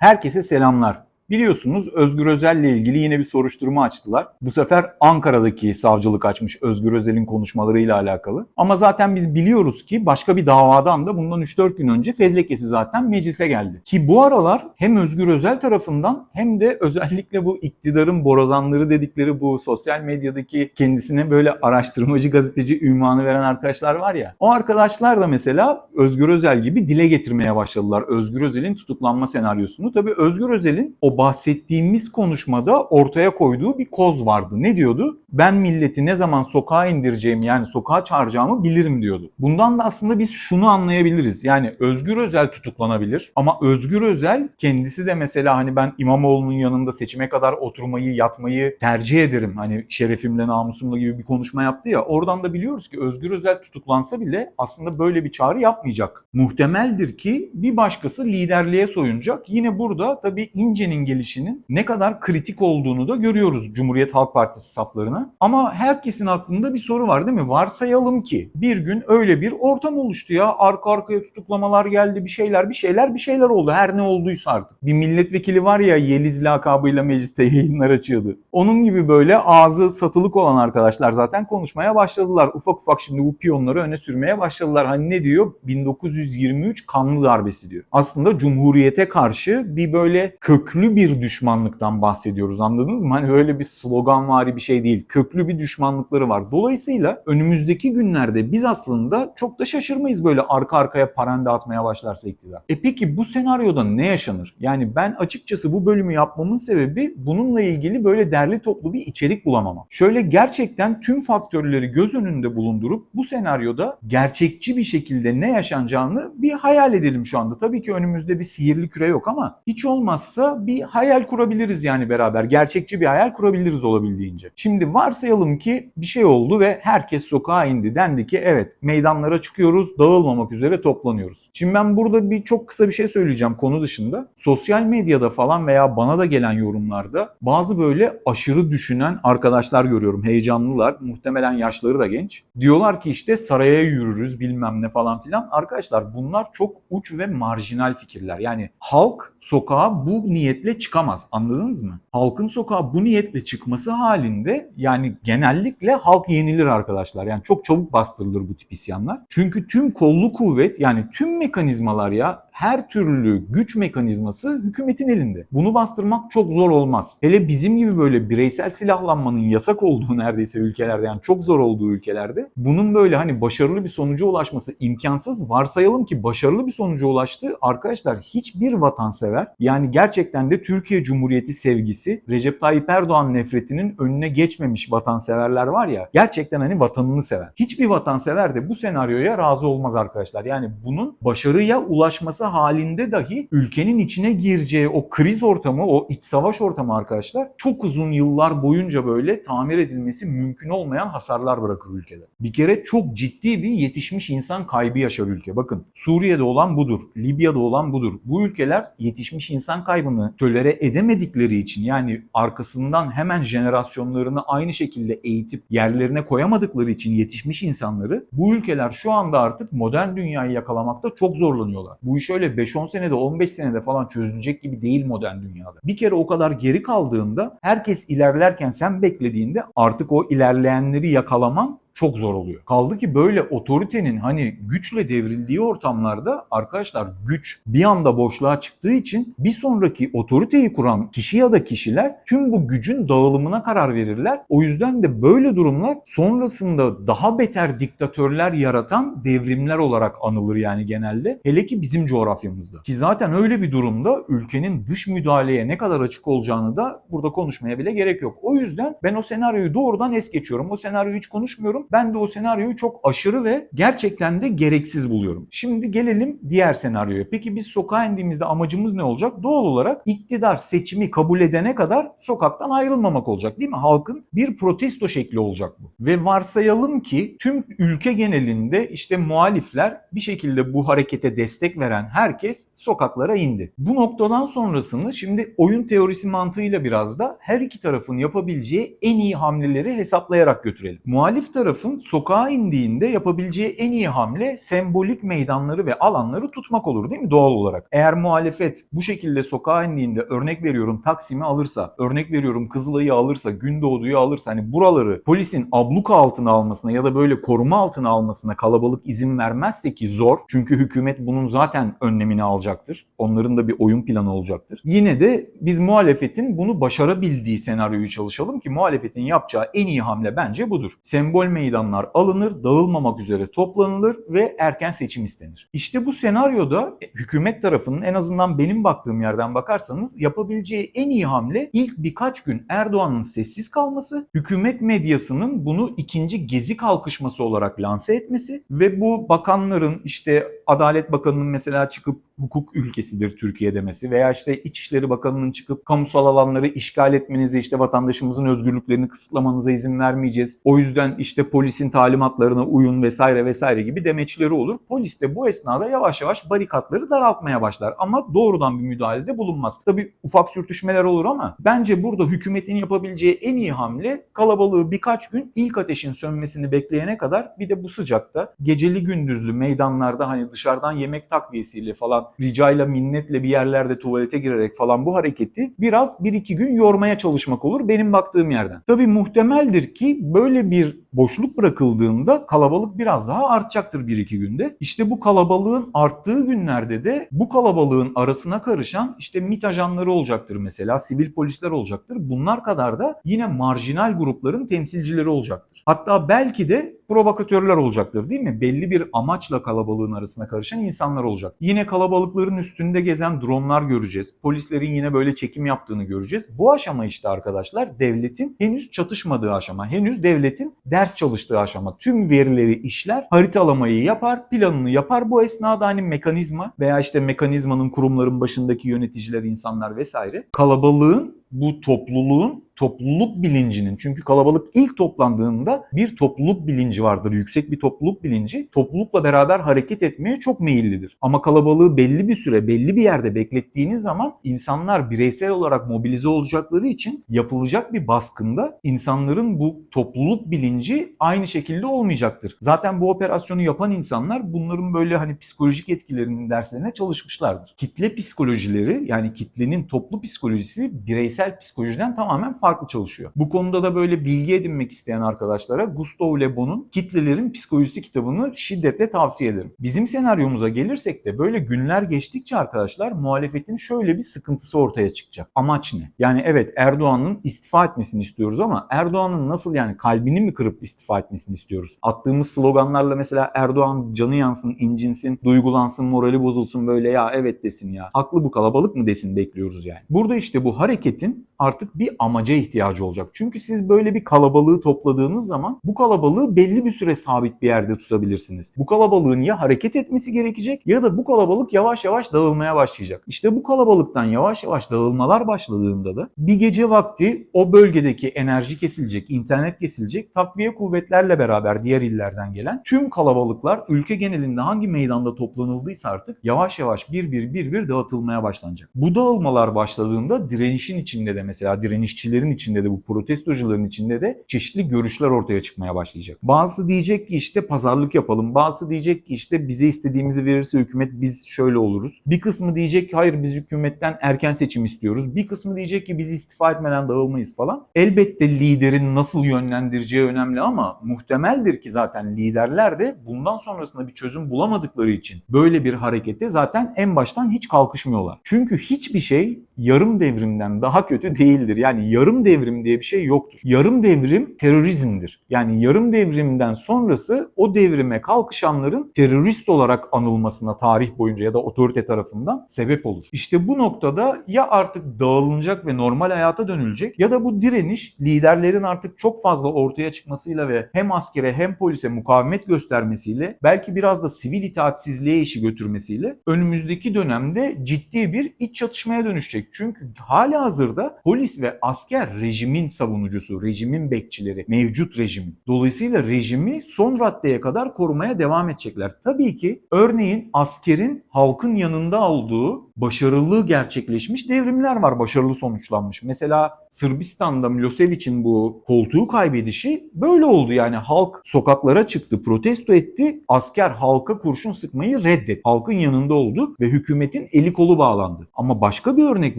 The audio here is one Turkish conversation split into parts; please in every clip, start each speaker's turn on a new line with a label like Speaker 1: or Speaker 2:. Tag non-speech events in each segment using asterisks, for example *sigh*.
Speaker 1: Herkese selamlar. Biliyorsunuz Özgür Özel'le ilgili yine bir soruşturma açtılar. Bu sefer Ankara'daki savcılık açmış Özgür Özel'in konuşmalarıyla alakalı. Ama zaten biz biliyoruz ki başka bir davadan da bundan 3-4 gün önce fezlekesi zaten meclise geldi. Ki bu aralar hem Özgür Özel tarafından hem de özellikle bu iktidarın borazanları dedikleri bu sosyal medyadaki kendisine böyle araştırmacı gazeteci ünvanı veren arkadaşlar var ya. O arkadaşlar da mesela Özgür Özel gibi dile getirmeye başladılar Özgür Özel'in tutuklanma senaryosunu. Tabii Özgür Özel'in o bahsettiğimiz konuşmada ortaya koyduğu bir koz vardı. Ne diyordu? Ben milleti ne zaman sokağa indireceğimi yani sokağa çağıracağımı bilirim diyordu. Bundan da aslında biz şunu anlayabiliriz. Yani Özgür Özel tutuklanabilir ama Özgür Özel kendisi de mesela hani ben İmamoğlu'nun yanında seçime kadar oturmayı, yatmayı tercih ederim. Hani şerefimle, namusumla gibi bir konuşma yaptı ya. Oradan da biliyoruz ki Özgür Özel tutuklansa bile aslında böyle bir çağrı yapmayacak. Muhtemeldir ki bir başkası liderliğe soyunacak. Yine burada tabii İnce'nin gelişinin ne kadar kritik olduğunu da görüyoruz Cumhuriyet Halk Partisi saflarına. Ama herkesin aklında bir soru var değil mi? Varsayalım ki bir gün öyle bir ortam oluştu ya. Arka arkaya tutuklamalar geldi, bir şeyler, bir şeyler, bir şeyler oldu. Her ne olduysa artık. Bir milletvekili var ya Yeliz lakabıyla mecliste *laughs* yayınlar açıyordu. Onun gibi böyle ağzı satılık olan arkadaşlar zaten konuşmaya başladılar. Ufak ufak şimdi bu piyonları öne sürmeye başladılar. Hani ne diyor? 1923 kanlı darbesi diyor. Aslında Cumhuriyete karşı bir böyle köklü bir düşmanlıktan bahsediyoruz anladınız mı? Hani böyle bir sloganvari bir şey değil. Köklü bir düşmanlıkları var. Dolayısıyla önümüzdeki günlerde biz aslında çok da şaşırmayız böyle arka arkaya parende atmaya başlarsa iktidar. E peki bu senaryoda ne yaşanır? Yani ben açıkçası bu bölümü yapmamın sebebi bununla ilgili böyle derli toplu bir içerik bulamamam. Şöyle gerçekten tüm faktörleri göz önünde bulundurup bu senaryoda gerçekçi bir şekilde ne yaşanacağını bir hayal edelim şu anda. Tabii ki önümüzde bir sihirli küre yok ama hiç olmazsa bir hayal kurabiliriz yani beraber. Gerçekçi bir hayal kurabiliriz olabildiğince. Şimdi varsayalım ki bir şey oldu ve herkes sokağa indi. Dendi ki evet meydanlara çıkıyoruz, dağılmamak üzere toplanıyoruz. Şimdi ben burada bir çok kısa bir şey söyleyeceğim konu dışında. Sosyal medyada falan veya bana da gelen yorumlarda bazı böyle aşırı düşünen arkadaşlar görüyorum. Heyecanlılar. Muhtemelen yaşları da genç. Diyorlar ki işte saraya yürürüz bilmem ne falan filan. Arkadaşlar bunlar çok uç ve marjinal fikirler. Yani halk sokağa bu niyetle çıkamaz. Anladınız mı? Halkın sokağa bu niyetle çıkması halinde yani genellikle halk yenilir arkadaşlar. Yani çok çabuk bastırılır bu tip isyanlar. Çünkü tüm kollu kuvvet yani tüm mekanizmalar ya her türlü güç mekanizması hükümetin elinde. Bunu bastırmak çok zor olmaz. Hele bizim gibi böyle bireysel silahlanmanın yasak olduğu neredeyse ülkelerde yani çok zor olduğu ülkelerde bunun böyle hani başarılı bir sonuca ulaşması imkansız. Varsayalım ki başarılı bir sonuca ulaştı. Arkadaşlar hiçbir vatansever yani gerçekten de Türkiye Cumhuriyeti sevgisi Recep Tayyip Erdoğan nefretinin önüne geçmemiş vatanseverler var ya gerçekten hani vatanını sever. Hiçbir vatansever de bu senaryoya razı olmaz arkadaşlar. Yani bunun başarıya ulaşması halinde dahi ülkenin içine gireceği o kriz ortamı, o iç savaş ortamı arkadaşlar çok uzun yıllar boyunca böyle tamir edilmesi mümkün olmayan hasarlar bırakır ülkede. Bir kere çok ciddi bir yetişmiş insan kaybı yaşar ülke. Bakın Suriye'de olan budur, Libya'da olan budur. Bu ülkeler yetişmiş insan kaybını tölere edemedikleri için yani arkasından hemen jenerasyonlarını aynı şekilde eğitip yerlerine koyamadıkları için yetişmiş insanları bu ülkeler şu anda artık modern dünyayı yakalamakta çok zorlanıyorlar. Bu iş öyle 5-10 senede 15 senede falan çözülecek gibi değil modern dünyada. Bir kere o kadar geri kaldığında herkes ilerlerken sen beklediğinde artık o ilerleyenleri yakalaman çok zor oluyor. Kaldı ki böyle otoritenin hani güçle devrildiği ortamlarda arkadaşlar güç bir anda boşluğa çıktığı için bir sonraki otoriteyi kuran kişi ya da kişiler tüm bu gücün dağılımına karar verirler. O yüzden de böyle durumlar sonrasında daha beter diktatörler yaratan devrimler olarak anılır yani genelde. Hele ki bizim coğrafyamızda. Ki zaten öyle bir durumda ülkenin dış müdahaleye ne kadar açık olacağını da burada konuşmaya bile gerek yok. O yüzden ben o senaryoyu doğrudan es geçiyorum. O senaryoyu hiç konuşmuyorum. Ben de o senaryoyu çok aşırı ve gerçekten de gereksiz buluyorum. Şimdi gelelim diğer senaryoya. Peki biz sokağa indiğimizde amacımız ne olacak? Doğal olarak iktidar seçimi kabul edene kadar sokaktan ayrılmamak olacak değil mi? Halkın bir protesto şekli olacak bu. Ve varsayalım ki tüm ülke genelinde işte muhalifler bir şekilde bu harekete destek veren herkes sokaklara indi. Bu noktadan sonrasını şimdi oyun teorisi mantığıyla biraz da her iki tarafın yapabileceği en iyi hamleleri hesaplayarak götürelim. Muhalif tarafı tarafın sokağa indiğinde yapabileceği en iyi hamle sembolik meydanları ve alanları tutmak olur değil mi doğal olarak? Eğer muhalefet bu şekilde sokağa indiğinde örnek veriyorum Taksim'i alırsa, örnek veriyorum Kızılay'ı alırsa, Gündoğdu'yu alırsa hani buraları polisin abluka altına almasına ya da böyle koruma altına almasına kalabalık izin vermezse ki zor. Çünkü hükümet bunun zaten önlemini alacaktır. Onların da bir oyun planı olacaktır. Yine de biz muhalefetin bunu başarabildiği senaryoyu çalışalım ki muhalefetin yapacağı en iyi hamle bence budur. Sembol meydanlar alınır, dağılmamak üzere toplanılır ve erken seçim istenir. İşte bu senaryoda hükümet tarafının en azından benim baktığım yerden bakarsanız yapabileceği en iyi hamle ilk birkaç gün Erdoğan'ın sessiz kalması, hükümet medyasının bunu ikinci gezi kalkışması olarak lanse etmesi ve bu bakanların işte Adalet Bakanı'nın mesela çıkıp hukuk ülkesidir Türkiye demesi veya işte İçişleri Bakanı'nın çıkıp kamusal alanları işgal etmenize işte vatandaşımızın özgürlüklerini kısıtlamanıza izin vermeyeceğiz. O yüzden işte polisin talimatlarına uyun vesaire vesaire gibi demeçleri olur. Polis de bu esnada yavaş yavaş barikatları daraltmaya başlar ama doğrudan bir müdahalede bulunmaz. Tabii ufak sürtüşmeler olur ama bence burada hükümetin yapabileceği en iyi hamle kalabalığı birkaç gün ilk ateşin sönmesini bekleyene kadar bir de bu sıcakta geceli gündüzlü meydanlarda hani dışarıdan yemek takviyesiyle falan ricayla minnetle bir yerlerde tuvalete girerek falan bu hareketi biraz bir iki gün yormaya çalışmak olur benim baktığım yerden. Tabii muhtemeldir ki böyle bir boşluk bırakıldığında kalabalık biraz daha artacaktır bir iki günde. İşte bu kalabalığın arttığı günlerde de bu kalabalığın arasına karışan işte MİT ajanları olacaktır mesela, sivil polisler olacaktır. Bunlar kadar da yine marjinal grupların temsilcileri olacaktır. Hatta belki de provokatörler olacaktır değil mi? Belli bir amaçla kalabalığın arasına karışan insanlar olacak. Yine kalabalıkların üstünde gezen dronlar göreceğiz. Polislerin yine böyle çekim yaptığını göreceğiz. Bu aşama işte arkadaşlar devletin henüz çatışmadığı aşama. Henüz devletin ders çalıştığı aşama. Tüm verileri işler, haritalamayı yapar, planını yapar. Bu esnada hani mekanizma veya işte mekanizmanın kurumların başındaki yöneticiler, insanlar vesaire kalabalığın bu topluluğun topluluk bilincinin çünkü kalabalık ilk toplandığında bir topluluk bilinci vardır. Yüksek bir topluluk bilinci toplulukla beraber hareket etmeye çok meyillidir. Ama kalabalığı belli bir süre belli bir yerde beklettiğiniz zaman insanlar bireysel olarak mobilize olacakları için yapılacak bir baskında insanların bu topluluk bilinci aynı şekilde olmayacaktır. Zaten bu operasyonu yapan insanlar bunların böyle hani psikolojik etkilerinin derslerine çalışmışlardır. Kitle psikolojileri yani kitlenin toplu psikolojisi bireysel psikolojiden tamamen farklı farklı çalışıyor. Bu konuda da böyle bilgi edinmek isteyen arkadaşlara Gustavo Le Bon'un Kitlelerin Psikolojisi kitabını şiddetle tavsiye ederim. Bizim senaryomuza gelirsek de böyle günler geçtikçe arkadaşlar muhalefetin şöyle bir sıkıntısı ortaya çıkacak. Amaç ne? Yani evet Erdoğan'ın istifa etmesini istiyoruz ama Erdoğan'ın nasıl yani kalbini mi kırıp istifa etmesini istiyoruz? Attığımız sloganlarla mesela Erdoğan canı yansın, incinsin, duygulansın, morali bozulsun böyle ya evet desin ya. Haklı bu kalabalık mı desin bekliyoruz yani. Burada işte bu hareketin artık bir amaca ihtiyacı olacak. Çünkü siz böyle bir kalabalığı topladığınız zaman bu kalabalığı belli bir süre sabit bir yerde tutabilirsiniz. Bu kalabalığın ya hareket etmesi gerekecek ya da bu kalabalık yavaş yavaş dağılmaya başlayacak. İşte bu kalabalıktan yavaş yavaş dağılmalar başladığında da bir gece vakti o bölgedeki enerji kesilecek, internet kesilecek, takviye kuvvetlerle beraber diğer illerden gelen tüm kalabalıklar ülke genelinde hangi meydanda toplanıldıysa artık yavaş yavaş bir bir bir bir dağıtılmaya başlanacak. Bu dağılmalar başladığında direnişin içinde de mesela direnişçilerin içinde de bu protestocuların içinde de çeşitli görüşler ortaya çıkmaya başlayacak. Bazısı diyecek ki işte pazarlık yapalım. Bazısı diyecek ki işte bize istediğimizi verirse hükümet biz şöyle oluruz. Bir kısmı diyecek ki hayır biz hükümetten erken seçim istiyoruz. Bir kısmı diyecek ki biz istifa etmeden dağılmayız falan. Elbette liderin nasıl yönlendireceği önemli ama muhtemeldir ki zaten liderler de bundan sonrasında bir çözüm bulamadıkları için böyle bir harekete zaten en baştan hiç kalkışmıyorlar. Çünkü hiçbir şey yarım devrimden daha kötü değildir. Yani yarım devrim diye bir şey yoktur. Yarım devrim terörizmdir. Yani yarım devrimden sonrası o devrime kalkışanların terörist olarak anılmasına tarih boyunca ya da otorite tarafından sebep olur. İşte bu noktada ya artık dağılınacak ve normal hayata dönülecek ya da bu direniş liderlerin artık çok fazla ortaya çıkmasıyla ve hem askere hem polise mukavemet göstermesiyle belki biraz da sivil itaatsizliğe işi götürmesiyle önümüzdeki dönemde ciddi bir iç çatışmaya dönüşecek. Çünkü hala hazırda polis ve asker rejimin savunucusu, rejimin bekçileri, mevcut rejimin. Dolayısıyla rejimi son raddeye kadar korumaya devam edecekler. Tabii ki örneğin askerin halkın yanında olduğu başarılı gerçekleşmiş devrimler var. Başarılı sonuçlanmış. Mesela Sırbistan'da Milosevic'in bu koltuğu kaybedişi böyle oldu. Yani halk sokaklara çıktı, protesto etti. Asker halka kurşun sıkmayı reddetti. Halkın yanında oldu ve hükümetin eli kolu bağlandı. Ama başka bir örnek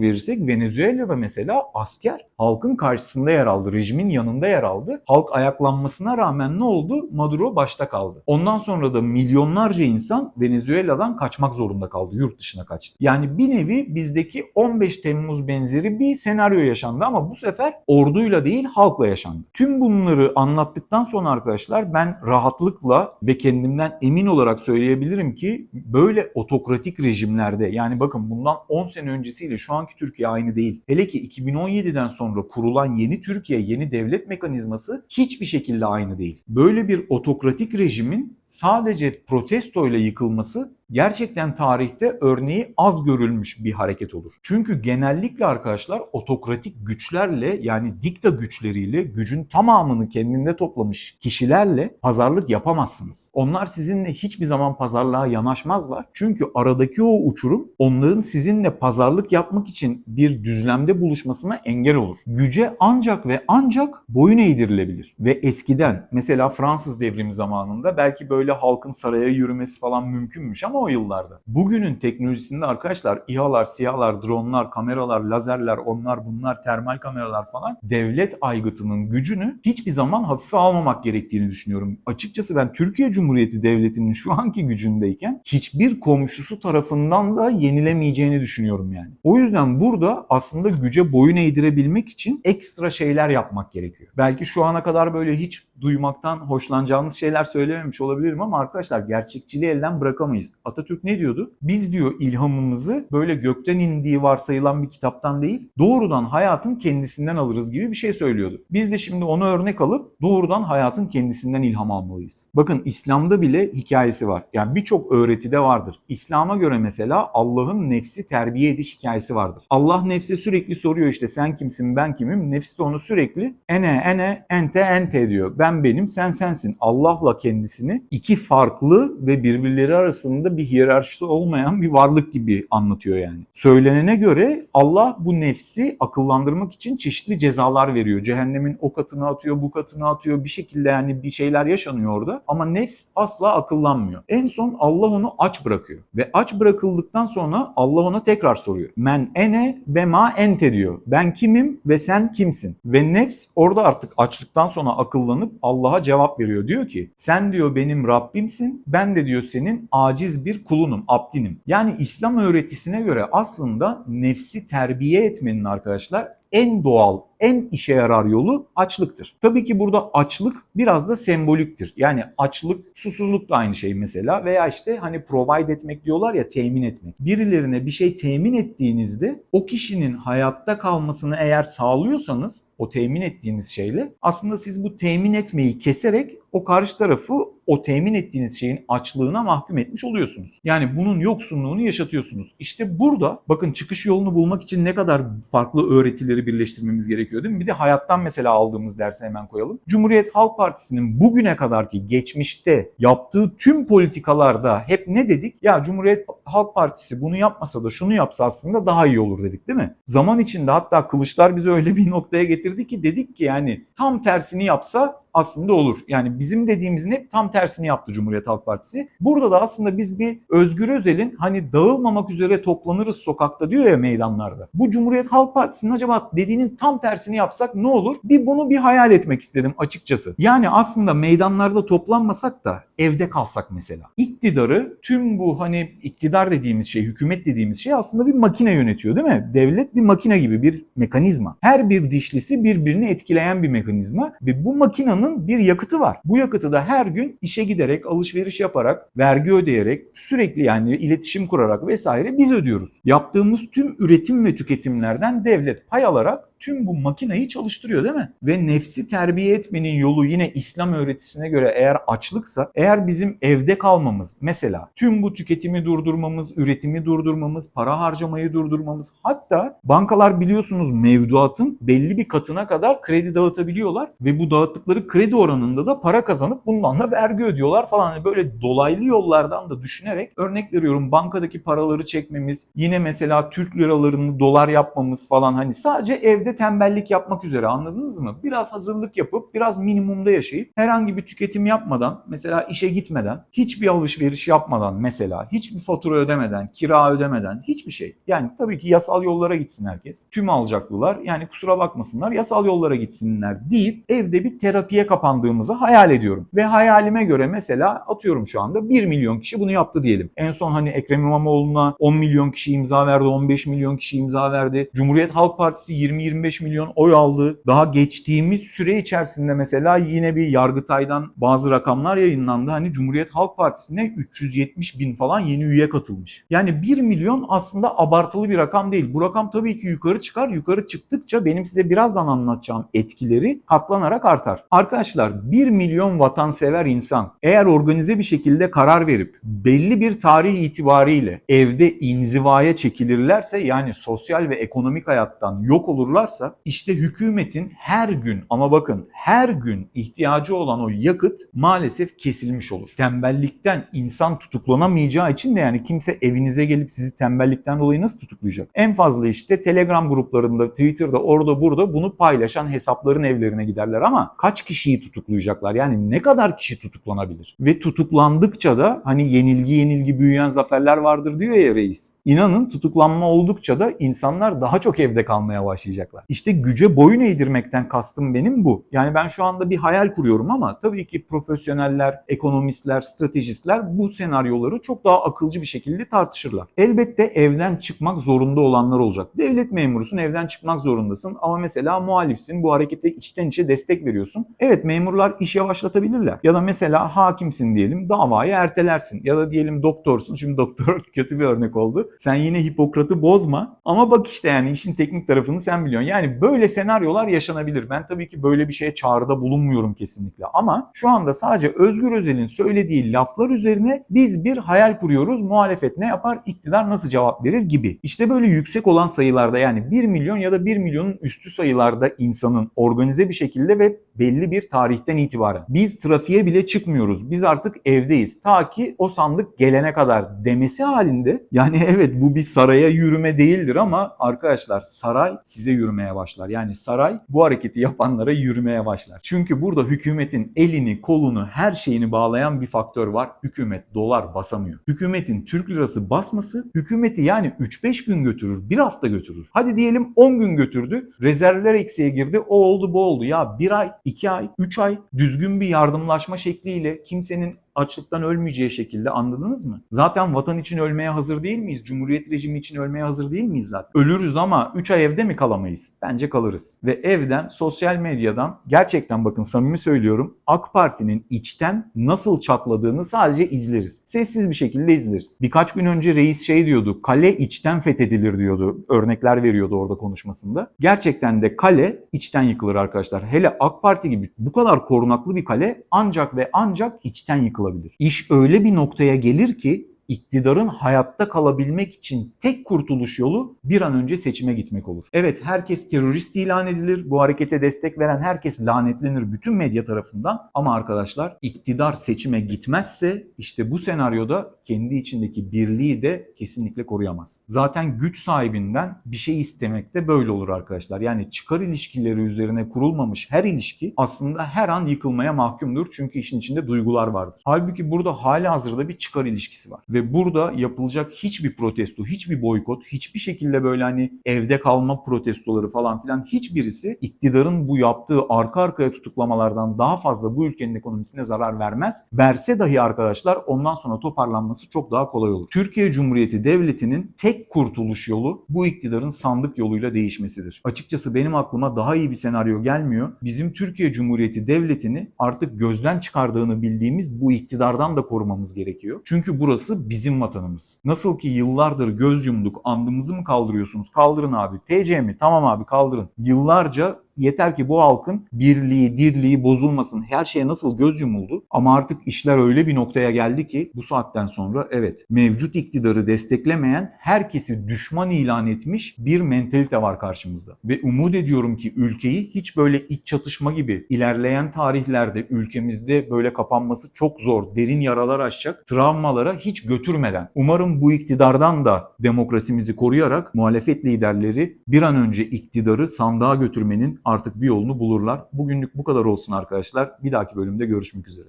Speaker 1: verirsek Venezuela'da mesela asker halkın karşısında yer aldı. Rejimin yanında yer aldı. Halk ayaklanmasına rağmen ne oldu? Maduro başta kaldı. Ondan sonra da milyonlarca insan Venezuela'dan kaçmak zorunda kaldı. Yurt dışına kaçtı. Yani bir nevi bizdeki 15 Temmuz benzeri bir senaryo yaşandı ama bu sefer orduyla değil halkla yaşandı. Tüm bunları anlattıktan sonra arkadaşlar ben rahatlıkla ve kendimden emin olarak söyleyebilirim ki böyle otokratik rejimlerde yani bakın bundan 10 sene öncesiyle şu anki Türkiye aynı değil. Hele ki 2017'den sonra kurulan yeni Türkiye, yeni devlet mekanizması hiçbir şekilde aynı değil. Böyle bir otokratik rejimin sadece protestoyla yıkılması gerçekten tarihte örneği az görülmüş bir hareket olur. Çünkü genellikle arkadaşlar otokratik güçlerle yani dikta güçleriyle gücün tamamını kendinde toplamış kişilerle pazarlık yapamazsınız. Onlar sizinle hiçbir zaman pazarlığa yanaşmazlar. Çünkü aradaki o uçurum onların sizinle pazarlık yapmak için bir düzlemde buluşmasına engel olur. Güce ancak ve ancak boyun eğdirilebilir. Ve eskiden mesela Fransız devrimi zamanında belki böyle halkın saraya yürümesi falan mümkünmüş ama o yıllarda. Bugünün teknolojisinde arkadaşlar İHA'lar, SİHA'lar, dronlar, kameralar, lazerler, onlar bunlar, termal kameralar falan devlet aygıtının gücünü hiçbir zaman hafife almamak gerektiğini düşünüyorum. Açıkçası ben Türkiye Cumhuriyeti Devleti'nin şu anki gücündeyken hiçbir komşusu tarafından da yenilemeyeceğini düşünüyorum yani. O yüzden burada aslında güce boyun eğdirebilmek için ekstra şeyler yapmak gerekiyor. Belki şu ana kadar böyle hiç duymaktan hoşlanacağınız şeyler söylememiş olabilirim ama arkadaşlar gerçekçiliği elden bırakamayız. Atatürk ne diyordu? Biz diyor ilhamımızı böyle gökten indiği varsayılan bir kitaptan değil, doğrudan hayatın kendisinden alırız gibi bir şey söylüyordu. Biz de şimdi onu örnek alıp doğrudan hayatın kendisinden ilham almalıyız. Bakın İslam'da bile hikayesi var. Yani birçok öğretide vardır. İslam'a göre mesela Allah'ın nefsi terbiye ediş hikayesi vardır. Allah nefse sürekli soruyor işte sen kimsin ben kimim? Nefs de onu sürekli ene ene ente ente diyor. Ben benim sen sensin. Allah'la kendisini iki farklı ve birbirleri arasında bir hiyerarşisi olmayan bir varlık gibi anlatıyor yani. Söylenene göre Allah bu nefsi akıllandırmak için çeşitli cezalar veriyor. Cehennemin o katını atıyor, bu katını atıyor. Bir şekilde yani bir şeyler yaşanıyor orada. Ama nefs asla akıllanmıyor. En son Allah onu aç bırakıyor. Ve aç bırakıldıktan sonra Allah ona tekrar soruyor. Men ene ve ma ente diyor. Ben kimim ve sen kimsin? Ve nefs orada artık açlıktan sonra akıllanıp Allah'a cevap veriyor. Diyor ki sen diyor benim Rabbimsin. Ben de diyor senin aciz bir kulunum, abdinim. Yani İslam öğretisine göre aslında nefsi terbiye etmenin arkadaşlar en doğal, en işe yarar yolu açlıktır. Tabii ki burada açlık biraz da semboliktir. Yani açlık, susuzluk da aynı şey mesela veya işte hani provide etmek diyorlar ya temin etmek. Birilerine bir şey temin ettiğinizde o kişinin hayatta kalmasını eğer sağlıyorsanız o temin ettiğiniz şeyle aslında siz bu temin etmeyi keserek o karşı tarafı o temin ettiğiniz şeyin açlığına mahkum etmiş oluyorsunuz. Yani bunun yoksunluğunu yaşatıyorsunuz. İşte burada bakın çıkış yolunu bulmak için ne kadar farklı öğretileri birleştirmemiz gerekiyor değil mi? Bir de hayattan mesela aldığımız dersi hemen koyalım. Cumhuriyet Halk Partisi'nin bugüne kadarki geçmişte yaptığı tüm politikalarda hep ne dedik? Ya Cumhuriyet Halk Partisi bunu yapmasa da şunu yapsa aslında daha iyi olur dedik değil mi? Zaman içinde hatta Kılıçlar bizi öyle bir noktaya getirdi ki dedik ki yani tam tersini yapsa aslında olur. Yani bizim dediğimizin hep tam tersini yaptı Cumhuriyet Halk Partisi. Burada da aslında biz bir Özgür Özel'in hani dağılmamak üzere toplanırız sokakta diyor ya meydanlarda. Bu Cumhuriyet Halk Partisi'nin acaba dediğinin tam tersini yapsak ne olur? Bir bunu bir hayal etmek istedim açıkçası. Yani aslında meydanlarda toplanmasak da evde kalsak mesela. İktidarı tüm bu hani iktidar dediğimiz şey, hükümet dediğimiz şey aslında bir makine yönetiyor değil mi? Devlet bir makine gibi bir mekanizma. Her bir dişlisi birbirini etkileyen bir mekanizma ve bu makinenin bir yakıtı var. Bu yakıtı da her gün işe giderek, alışveriş yaparak, vergi ödeyerek, sürekli yani iletişim kurarak vesaire biz ödüyoruz. Yaptığımız tüm üretim ve tüketimlerden devlet pay alarak tüm bu makinayı çalıştırıyor değil mi? Ve nefsi terbiye etmenin yolu yine İslam öğretisine göre eğer açlıksa, eğer bizim evde kalmamız mesela tüm bu tüketimi durdurmamız, üretimi durdurmamız, para harcamayı durdurmamız hatta bankalar biliyorsunuz mevduatın belli bir katına kadar kredi dağıtabiliyorlar ve bu dağıttıkları kredi oranında da para kazanıp bundan da vergi ödüyorlar falan. Hani böyle dolaylı yollardan da düşünerek örnek veriyorum bankadaki paraları çekmemiz, yine mesela Türk liralarını dolar yapmamız falan hani sadece evde tembellik yapmak üzere anladınız mı? Biraz hazırlık yapıp biraz minimumda yaşayıp herhangi bir tüketim yapmadan mesela işe gitmeden, hiçbir alışveriş yapmadan mesela, hiçbir fatura ödemeden, kira ödemeden, hiçbir şey. Yani tabii ki yasal yollara gitsin herkes. Tüm alacaklılar yani kusura bakmasınlar yasal yollara gitsinler deyip evde bir terapiye kapandığımızı hayal ediyorum. Ve hayalime göre mesela atıyorum şu anda 1 milyon kişi bunu yaptı diyelim. En son hani Ekrem İmamoğlu'na 10 milyon kişi imza verdi, 15 milyon kişi imza verdi. Cumhuriyet Halk Partisi 20-25 milyon oy aldı. Daha geçtiğimiz süre içerisinde mesela yine bir Yargıtay'dan bazı rakamlar yayınlandı. Hani Cumhuriyet Halk Partisi'ne 370 bin falan yeni üye katılmış. Yani 1 milyon aslında abartılı bir rakam değil. Bu rakam tabii ki yukarı çıkar. Yukarı çıktıkça benim size birazdan anlatacağım etkileri katlanarak artar. Arkadaşlar 1 milyon vatansever insan eğer organize bir şekilde karar verip belli bir tarih itibariyle evde inzivaya çekilirlerse yani sosyal ve ekonomik hayattan yok olurlarsa işte hükümetin her gün ama bakın her gün ihtiyacı olan o yakıt maalesef kesilmiş olur. Tembellikten insan tutuklanamayacağı için de yani kimse evinize gelip sizi tembellikten dolayı nasıl tutuklayacak? En fazla işte Telegram gruplarında, Twitter'da, orada burada bunu paylaşan hesapların evlerine giderler ama kaç kişiyi tutuklayacaklar? Yani ne kadar kişi tutuklanabilir? Ve tutuklandıkça da hani yenilgi yenilgi büyüyen zaferler vardır diyor ya reis. İnanın tutuklanma oldukça da insanlar daha çok evde kalmaya başlayacaklar. İşte güce boyun eğdirmekten kastım benim bu. Yani ben şu anda bir hayal kuruyorum ama tabii ki profesyoneller, ekonomistler, stratejistler bu senaryoları çok daha akılcı bir şekilde tartışırlar. Elbette evden çıkmak zorunda olanlar olacak. Devlet memurusun evden çıkmak zorundasın ama mesela muhalifsin bu harekete içten içe destek veriyorsun. Evet memurlar iş yavaşlatabilirler. Ya da mesela hakimsin diyelim davayı ertelersin. Ya da diyelim doktorsun. Şimdi doktor *laughs* kötü bir örnek oldu. Sen yine Hipokrat'ı bozma ama bak işte yani işin teknik tarafını sen biliyorsun. Yani böyle senaryolar yaşanabilir. Ben tabii ki böyle bir şeye çağrıda bulunmuyorum kesinlikle ama şu anda sadece Özgür Özel'in söylediği laflar üzerine biz bir hayal kuruyoruz. Muhalefet ne yapar? İktidar nasıl cevap verir gibi. İşte böyle yüksek olan sayılarda yani 1 milyon ya da 1 milyonun üstü sayılarda insanın organize bir şekilde ve belli bir tarihten itibaren biz trafiğe bile çıkmıyoruz. Biz artık evdeyiz. Ta ki o sandık gelene kadar demesi halinde yani *laughs* evet bu bir saraya yürüme değildir ama arkadaşlar saray size yürümeye başlar. Yani saray bu hareketi yapanlara yürümeye başlar. Çünkü burada hükümetin elini, kolunu, her şeyini bağlayan bir faktör var. Hükümet dolar basamıyor. Hükümetin Türk lirası basması hükümeti yani 3-5 gün götürür, bir hafta götürür. Hadi diyelim 10 gün götürdü. Rezervler eksiğe girdi. O oldu bu oldu. Ya bir ay, iki ay, üç ay düzgün bir yardımlaşma şekliyle kimsenin açlıktan ölmeyeceği şekilde anladınız mı? Zaten vatan için ölmeye hazır değil miyiz? Cumhuriyet rejimi için ölmeye hazır değil miyiz zaten? Ölürüz ama 3 ay evde mi kalamayız? Bence kalırız. Ve evden, sosyal medyadan gerçekten bakın samimi söylüyorum AK Parti'nin içten nasıl çatladığını sadece izleriz. Sessiz bir şekilde izleriz. Birkaç gün önce reis şey diyordu, kale içten fethedilir diyordu. Örnekler veriyordu orada konuşmasında. Gerçekten de kale içten yıkılır arkadaşlar. Hele AK Parti gibi bu kadar korunaklı bir kale ancak ve ancak içten yıkılır yıkılabilir. İş öyle bir noktaya gelir ki iktidarın hayatta kalabilmek için tek kurtuluş yolu bir an önce seçime gitmek olur. Evet herkes terörist ilan edilir. Bu harekete destek veren herkes lanetlenir bütün medya tarafından. Ama arkadaşlar iktidar seçime gitmezse işte bu senaryoda kendi içindeki birliği de kesinlikle koruyamaz. Zaten güç sahibinden bir şey istemek de böyle olur arkadaşlar. Yani çıkar ilişkileri üzerine kurulmamış her ilişki aslında her an yıkılmaya mahkumdur. Çünkü işin içinde duygular vardır. Halbuki burada hali hazırda bir çıkar ilişkisi var. Ve burada yapılacak hiçbir protesto, hiçbir boykot, hiçbir şekilde böyle hani evde kalma protestoları falan filan hiçbirisi iktidarın bu yaptığı arka arkaya tutuklamalardan daha fazla bu ülkenin ekonomisine zarar vermez. Verse dahi arkadaşlar ondan sonra toparlanması sağlanması çok daha kolay olur. Türkiye Cumhuriyeti Devleti'nin tek kurtuluş yolu bu iktidarın sandık yoluyla değişmesidir. Açıkçası benim aklıma daha iyi bir senaryo gelmiyor. Bizim Türkiye Cumhuriyeti Devleti'ni artık gözden çıkardığını bildiğimiz bu iktidardan da korumamız gerekiyor. Çünkü burası bizim vatanımız. Nasıl ki yıllardır göz yumduk, andımızı mı kaldırıyorsunuz? Kaldırın abi. TC mi? Tamam abi kaldırın. Yıllarca Yeter ki bu halkın birliği, dirliği bozulmasın. Her şeye nasıl göz yumuldu. Ama artık işler öyle bir noktaya geldi ki bu saatten sonra evet mevcut iktidarı desteklemeyen herkesi düşman ilan etmiş bir mentalite var karşımızda. Ve umut ediyorum ki ülkeyi hiç böyle iç çatışma gibi ilerleyen tarihlerde ülkemizde böyle kapanması çok zor, derin yaralar açacak travmalara hiç götürmeden. Umarım bu iktidardan da demokrasimizi koruyarak muhalefet liderleri bir an önce iktidarı sandığa götürmenin artık bir yolunu bulurlar. Bugünlük bu kadar olsun arkadaşlar. Bir dahaki bölümde görüşmek üzere.